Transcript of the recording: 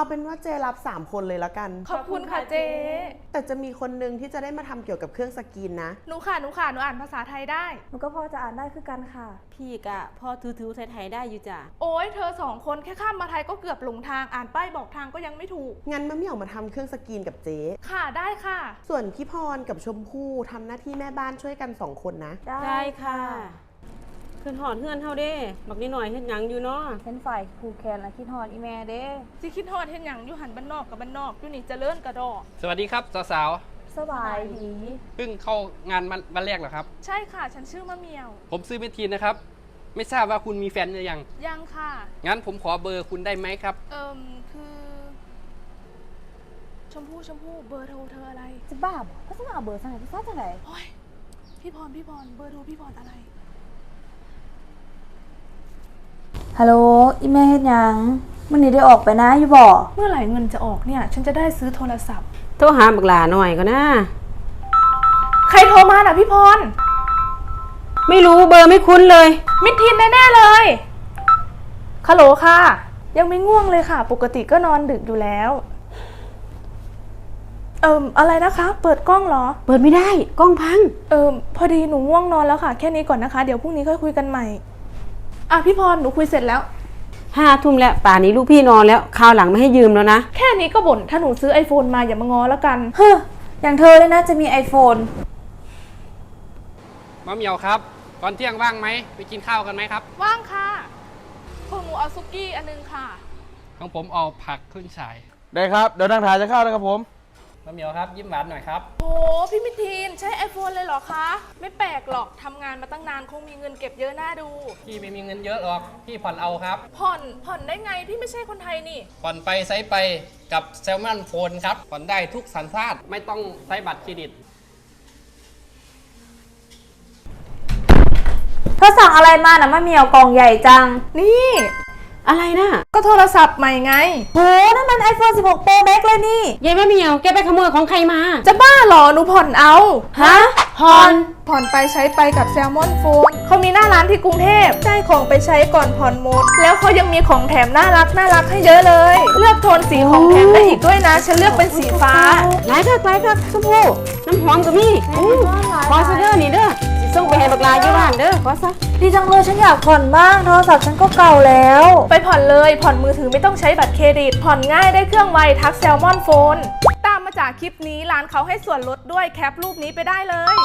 เอาเป็นว่าเจรับ 3 คนเลยละกัน ขอบคุณค่ะเจ๊แต่จะมีคนหนึงที่จะได้มาทำเกี่ยวกับเครื่องสกรีนนะ หนูค่ะหนูค่ะหนูอ่านภาษาไทยได้ หนูก็พอจะอ่านได้คือกันค่ะ พี่กะพ่อถือๆไทยๆได้อยู่จ้ะ โอ้ยเธอสองคนแค่ข้ามมาไทยก็เกือบหลงทางอ่านป้ายบอกทางก็ยังไม่ถูก งั้นมะเหมี่ยวมาทำเครื่องสกรีนกับเจ๊ค่ะได้ค่ะ ส่วนพี่พรกับชมพู่ทำหน้าที่แม่บ้านช่วยกันสองคนนะ ได้ได้ค่ะ ขึ้นหอดเฮือนเฮาเด้บักนิดหน่อยเฮ็ดหยังอยู่เนาะเป็นฝ่ายครูแคนและคิดฮอดอีแม่เด้ สิคิดฮอดเห็นหยังอยู่หันบ้านนอกกับบ้านนอกอยู่นี่เจริญกระดอก สวัสดีครับสาวสบายดี ๆเพิ่งเข้างานวันวันแรกเหรอครับ ใช่ค่ะ ฉันชื่อมะเหมียว ผมซื้อเมทีนนะครับ ไม่ทราบว่าคุณมีแฟนหรือยัง ยังค่ะ งั้นผมขอเบอร์คุณได้ไหมครับ เอิมคือ ชมพู่ชมพู่เบอร์โทรเธออะไรจะบ้าบ่ก็จะมาเอาเบอร์สั่งไหนพี่ซ่าจะไหนโอ้ยพี่พรพี่พรเบอร์โทรพี่พรอะไร ฮัลโหลอีแม่เฮ็ดหยังมันนี่ได้ออกไปนะอยู่บ่เมื่อไหร่เงินจะออกเนี่ย ฉันจะได้ซื้อโทรศัพท์ โทรหาบักหลาหน่อยก็นะ ใครโทรมาน่ะพี่พร ไม่รู้เบอร์ไม่คุ้นเลย มิดทินแน่ๆเลยฮัลโหลค่ะ ยังไม่ง่วงเลยค่ะ ปกติก็นอนดึกอยู่แล้ว เอิมอะไรนะคะ เปิดกล้องเหรอ เปิดไม่ได้ กล้องพัง เออพอดีหนูง่วงนอนแล้วค่ะ แค่นี้ก่อนนะคะ เดี๋ยวพรุ่งนี้ค่อยคุยกันใหม่ อะพี่พรหนูคุยเสร็จแล้ว ห้าทุ่มแล้วป่านนี้ลูกพี่นอนแล้วคราวหลังไม่ให้ยืมแล้วนะ แค่นี้ก็บ่นถ้าหนูซื้อ iPhone มาอย่ามางอแล้วกัน เฮ้ออย่างเธอเลยนะจะมี iPhone มะเหมียวครับก่อนเที่ยงว่างไหมไปกินข้าวกันไหมครับ ว่างค่ะพวกหนูเอาซุกี้อันนึงค่ะ ของผมเอาผักขึ้นฉาย ได้ครับ เดี๋ยวนั่งถ่ายจะเข้าแล้วครับผม มะเหมียวครับ ยิ้มหวานหน่อยครับ โอ้พี่มิทีนใช้ iPhone เลยเหรอคะ ไม่แปลกหรอกทำงานมาตั้งนานคงมีเงินเก็บเยอะน่าดู พี่ไม่มีเงินเยอะหรอก พี่ผ่อนเอาครับ ผ่อนผ่อนได้ไงพี่ไม่ใช่คนไทยนี่ ผ่อนไปไซส์ไปกับแซลมอนโฟนครับ ผ่อนได้ทุกสัญชาติ ไม่ต้องใช้บัตรเครดิต เธอสั่งอะไรมานะมะเหมียวกล่องใหญ่จัง นี่ อะไรนะก็โทรศัพท์ใหม่ไง โหนั่นมัน iPhone 16 Pro Max เลยนี่ ยายแม่เหมียวแกไปขโมยของใครมา จะบ้าเหรอหนูผ่อนเอา ฮะผ่อนผ่อนไปใช้ไปกับแซลมอนโฟนเขามีหน้าร้านที่กรุงเทพได้ของไปใช้ก่อนผ่อนหมด แล้วเขายังมีของแถมน่ารักน่ารักให้เยอะเลย เลือกโทนสีของแถมได้อีกด้วยนะ ฉันเลือกเป็นสีฟ้า หลายคักหลายคักชมพู่น้ำหอมก็มีอู้ขอซะเด้อนี่เด้อสิส่งไปให้บักหลาอยู่านเด้อขอซะดีจังเลยฉันอยากผ่อนบ้างโทรศัพท์ฉันก็เก่าแล้ว ไปผ่อนเลยผ่อนมือถือไม่ต้องใช้บัตรเครดิต ผ่อนง่ายได้เครื่องไวทักแซลมอนโฟน ตามมาจากคลิปนี้ร้านเขาให้ส่วนลดด้วยแคปรูปนี้ไปได้เลย